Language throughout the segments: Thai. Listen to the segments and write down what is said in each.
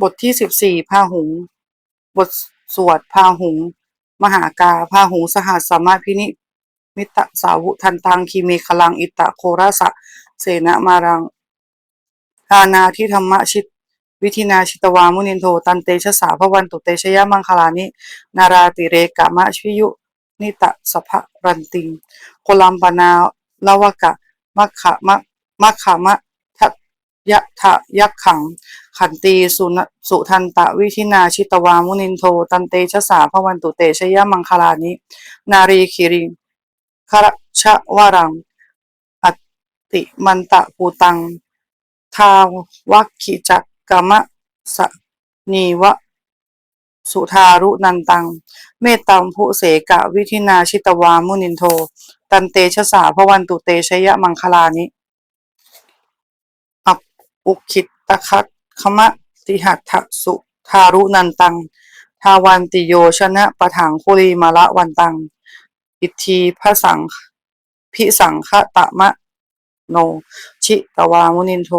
บทที่สิบสี่พาหุง บทสวดพาหุง มหากาพาหุงสหัสสามารถพินิมิตะสาวุทันตังคีเมคลังอิตะโคราสะเสนะมารังอานาทิธรรมชิตวิธินาชิตวามุนินโทตันเตชะสาพวันตุเตชยมังคลานิ นาราติเรกะมะชิยุ นิตะสภรันติงโคลัมปนาลาวกะมัคขะมะมัคขะมะทัตยะทะยักขัง ขันตีสุนสุทันตะวิธินาชิตวามุนินโท ตันเตชะสาพวันตุเตชยมังคลานิ นารีคิริคารชะวารังอติมันตะปูตัง ทาวัคคิจักกมะสนีวะ สุทารุนันตัง เมตตัมภุเสกะวิธินาชิตวามุนินโท ตันเตชะสาพวันตุเตชยมังคลานิ อัปอุคิตตะคัต ขมะติหัตถสุทารุนันตัง ทาวันติโยชนะปะถังคุลีมาละวันตัง อิทีพระสังพิสังฆตะมะโน ชิตวามุนินโท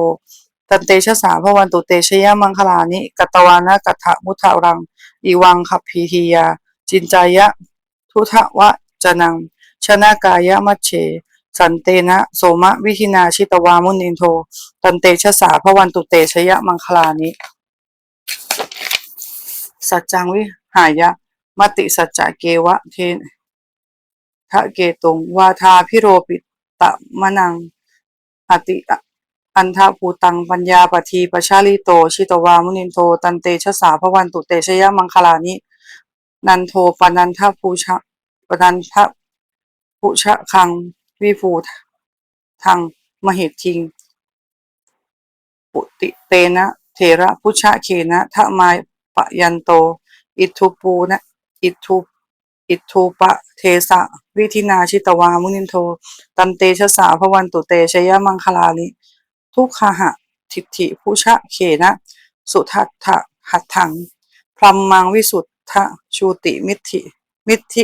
ตันเตชะสาพวันตุเตชยมังคลานิกัตวานะกัตถะมุทารัง อีวังขับพีทียา จินจายะ ทุทะวะจนัง ชนะกายะมัชเช สันเตนะโสมะวิหินาชิตวามุนินโท ตันเตชะสาพวันตุเตชยะมังคลานิ สัจจังวิหายะ มติสัจจะเกวะเททะเกตุงวาทาพิโรปิตะมะนังอติอันทภูตังปัญญาปทีปชาลิโต ชิตวามุนินโท ตันเตชะสาพวันตุเตชยะมังคลานิ นันโทปนันทภูชะปนันทภูชะคัง วิภูทังมเหตทิง ปุติเตนะเถระพุชะเขนะทะมายปะยันโต อิทุปูนะ อิทุอิทูปะเทสะวิธินาชิตวามุนินโท ตันเตชะสาพวันตุเตชยมังคลานิทุกขหะทิฏฐิพุชะเขนะ สุทัตถะหัตถัง พรัมมังวิสุทธะชูติมิทธิมิทธิ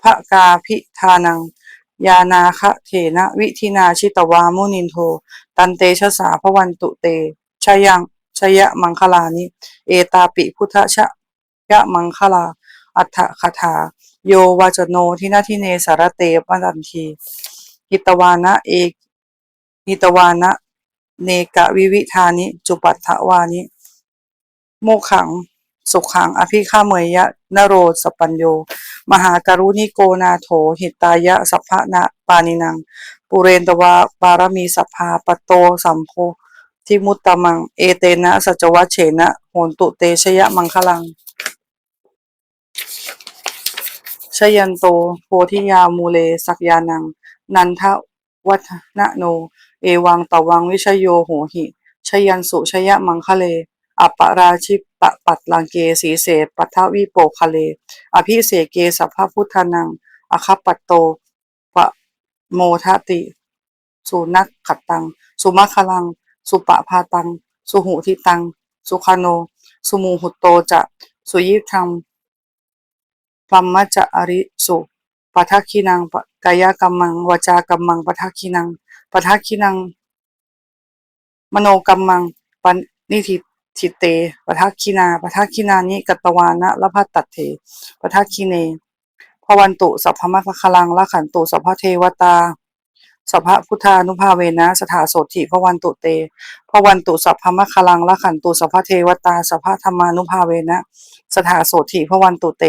ภกาพิธานัง ยานาคะเถนะวิธินาชิตวามุนินโท ตันเตชะสาพวันตุเตชยังชยะมังคลานิ เอตาปิพุทธชะยะมังคลา อัฏฐคถา โยวาจโนทินาทิเนสารเตปนันทีหิตวานะเอกหิตวานะเนกะวิวิธานิ จุปัฏฐวานิ โมขัง สุขังอภิฆาเมยยะนโรสปัญโย มหาการุณิโกนาโถ หิตายะสัพพะนะปานินัง ปุเรนตวาบารมีสัพพาปโตสัมโพทิมุตตมัง เอเตนะสัจวัชเฉนะโหนตุเตชยะมังคลังชยันโตโพธิยามูเลสักยานัง นันทวัฒนะโน เอวังตวังวิชโยโหหิชยันสุชยะมังคะเล อัปราชิปะปัตลังเกสีเสปัทวิโปคะเล อภิเสเกสัพพพุทธนัง อคัปปัตโตปะโมทติ สุนักขัดตัง สุมัคลัง สุปะพาตัง สุหุทิตัง สุขโน สุมูหุตโตจะ สุยิทังพรหมจะอริสุปทักขินังกายกัมมังวจากัมมังปทักขินังปทักขินัง มโนกัมมังปนิทิ ทิเตปทักขินาปทักขินานิกัตตวานะละพัตตัตเถปทักขิเนพวันตุสัพพมะคลังละขันตุสัพพเทวตาสัพพพุทธานุภาเวนะสถาโสติพวันตุเตพวันตุสัพพมะคลังละขันตุสัพพเทวตาสัพพธรรมานุภาเวนะสถาโสติพวันตุเต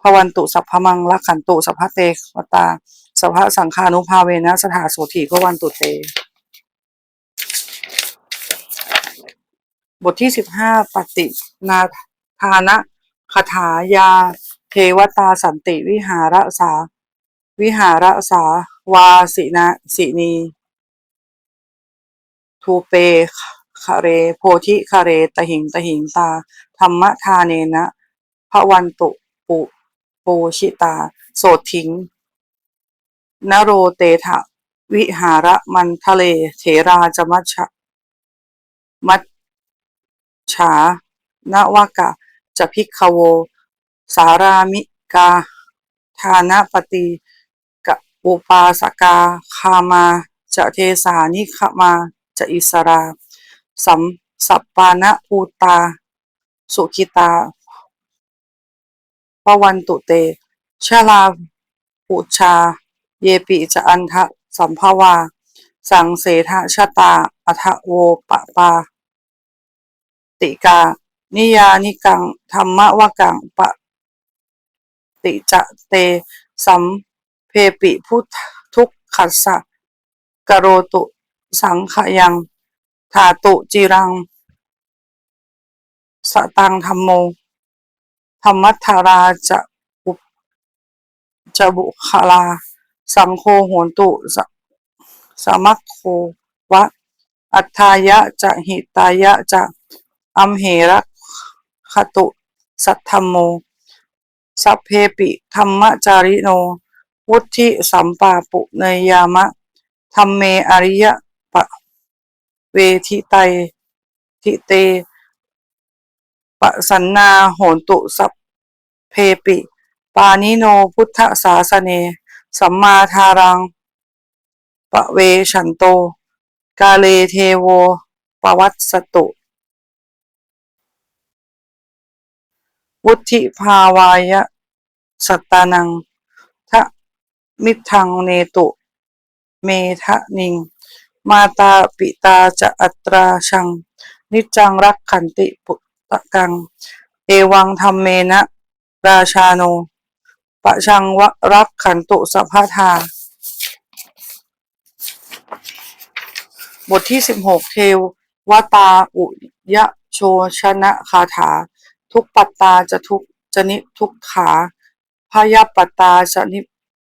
พวันตุสัพพมังละขันตุสัพพเตวตาสัพพสังฆานุภาเวนะสถาโสติพวันตุเต บทที่สิบห้าปฏินาทานะคถายา เทวตาสันติวิหารสา วิหารสา วาสินะสินี ทูเปคะเร โพธิคะเร ตหิงตหิงตา ธรรมทาเนนะพระวันตุปุปูชิตา โสทิงนโรเตถะวิหารมันทะเล เถราจมัชมัช ฉานวากะจะพิกขโว สารามิกาทานะปฏิกะอุปาสกาคามาจะเทสานิขมาจะอิสราสัมสัปปานะภูตา สุขิตาปวันตุเตชาลาปุชา เยปิจะอันทะสัมภาวา สังเสทะชะตา อัทะโวปะปา ติกา นิยานิกัง ธรรมะวกังปะติจะเต สัมเพปิพุททุกขัสสะกโรตุ สังขยังถาตุจิรัง สตังธรรมโม ธรรมัทธาราจะอุจะบุคลา สังโฆโหนตุสสมัคโควะ อัฏฐายะจะหิตายะจะ อัมเหระคตุสัทธรรมโม สัพเพปิธรรมจาริโน วุธิสัมปาปุเนยามะธรรมเมอริยปะเวทิไตทิเตปสันนาโหนตุสัพเพปิ ปานิโนพุทธศาสเน สัมมาทารัง ปะเวชันโต กาเลเทโว ปวัตสตุ วุธิภาวายะสัตตานังทะมิทังเนตุ เมทะนิง มาตาปิตาจะอัตราชัง นิจังรักขันติปุตตะกัง เอวังธรรมเมนะ ราชาโน ปะชังวะรักขันตุสัพพทา บทที่สิบหกเทววตาอุยะโชชนะคาถา ทุกปัตตาจะทุกจนิทุกขาพยาปัตตาจะนิ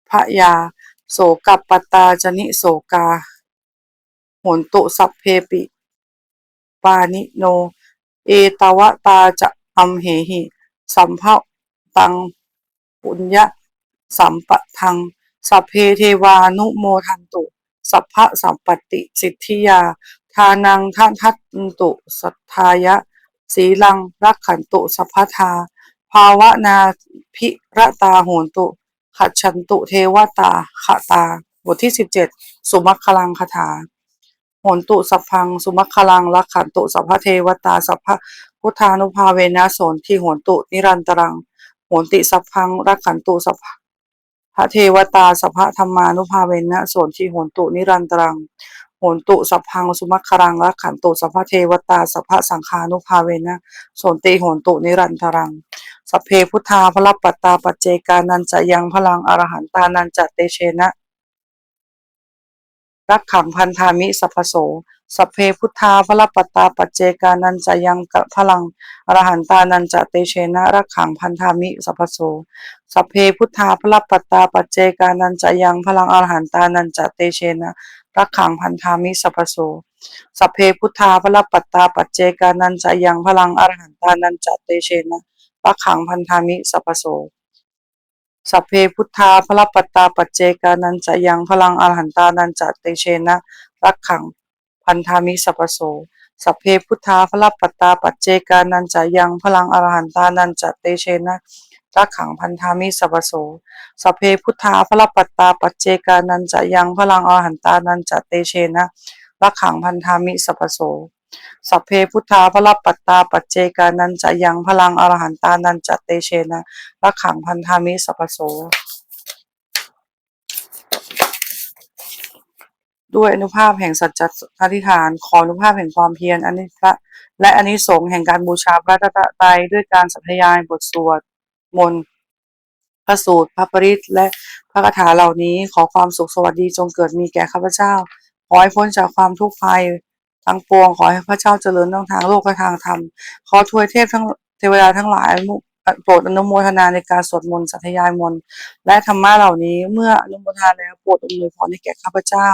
พยา โสกับปัตตาจะนิโสกาโหนตุสัพเพปิ ปานิโน เอตวตาจะอัมเหหิ สัมภะตังปุญญะสัมปะทัง สัพเพเทวานุโมทันตุ สัพพะสัมปติ สิทธิยา ทานังทัทัตตุ สัทธายะ สีลังรักขันตุสัพพทา ภาวนาพิระตาโหนตุ ขัดฉันตุเทวตาขตา บทที่สิบเจ็ดสุมัคคลังคาถาโหนตุสัพพัง สุมัคคลังรักขันตุสัพพเทวตาสัพพพุทธานุภาเวนะสนที่โหนตุนิรันตรังโหนติสัพพังรักขันตุสัพพระเทวตาสัพพธรรมานุภาเวนะสนที่โหนตุนิรันตรัง นตุสัพพังสุมัคครังรักขันตุสัพพะเทวตาสัพพะสังฆานุภาเวนะสนติโหนตุนิรันตรังสัพเพพุทธาพระปัตตาปัจเจกานันจะยังพลังอรหันตานันจะเตเชนะรักขังพันธามิสัพโส สัพเพพุทธาพระปัตตาปัจเจกานันจะยังกพลังอรหันตานันจะเตเชนะรักขังพันธามิสัพพโสสัพเพพุทธาพระปัตตาปัจเจกานันจะยังพลังอรหันตานันจะเตเชนะ รักขังพันธามิสัพโสสัพเพพุทธาพระปัตตาปัจเจกานันจะยังพลังอรหันตานันจะเตเชนะรักขังพันธามิสัพโสสัพเพพุทธาพระปัตตาปัจเจกานันจะยังพลังอรหันตานันจะเตเชนะรักขังพันธามิสัพโสสัพเพพุทธาพระปัตตาปัจเจกานันจะยังพลังอรหันตานันจะเตเชนะ รักขังพันธามิสัพโสสัพเพพุทธาพระปัตตาปัจเจกานันจะยังพลังอรหันตานันจะเตเชนะรักขังพันธามิสัพโสสัพเพพุทธาพระปัตตาปัจเจกานันจะยังพลังอรหันตานันจะเตเชนะรักขังพันธามิสัพโสด้วยอนุภาพแห่งสัจจอธิษฐาน ขออนุภาพแห่งความเพียรอันนี้พระและอันนี้สงส์แห่งการบูชาพระตถไตรด้วยการสัทยายบทสวด มนต์พระสูตรพระปริตและพระคาถาเหล่านี้ขอความสุขสวัสดีจงเกิดมีแก่ข้าพเจ้า ขอให้พ้นจากความทุกข์ภัยทั้งปวงขอให้พระเจ้าเจริญทั้งทางโลกและทางธรรมขอทวยเทพทั้งเทวดาทั้งหลายโปรดอนุโมทนาในการสวดมนต์สัทยายมนต์และธรรมะเหล่านี้เมื่ออนุโมทนาแล้วโปรดอำนวยพรให้แก่ข้าพเจ้า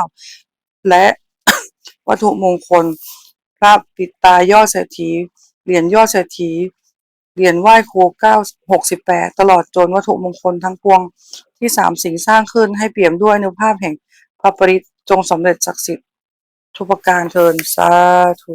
และวัตถุมงคล พระปิตายอดเศรษฐีเหรียญยอดเศรษฐี เหรียญไหว้ครูเก้าหกสิบแปดตลอดจนวัตถุมงคลทั้งปวงที่สามสิ่งสร้างขึ้นให้เปี่ยมด้วยนุภาพแห่งพระปริจงสำเร็จศักดิ์สิทธิ์ทุกประการเทินสาธุ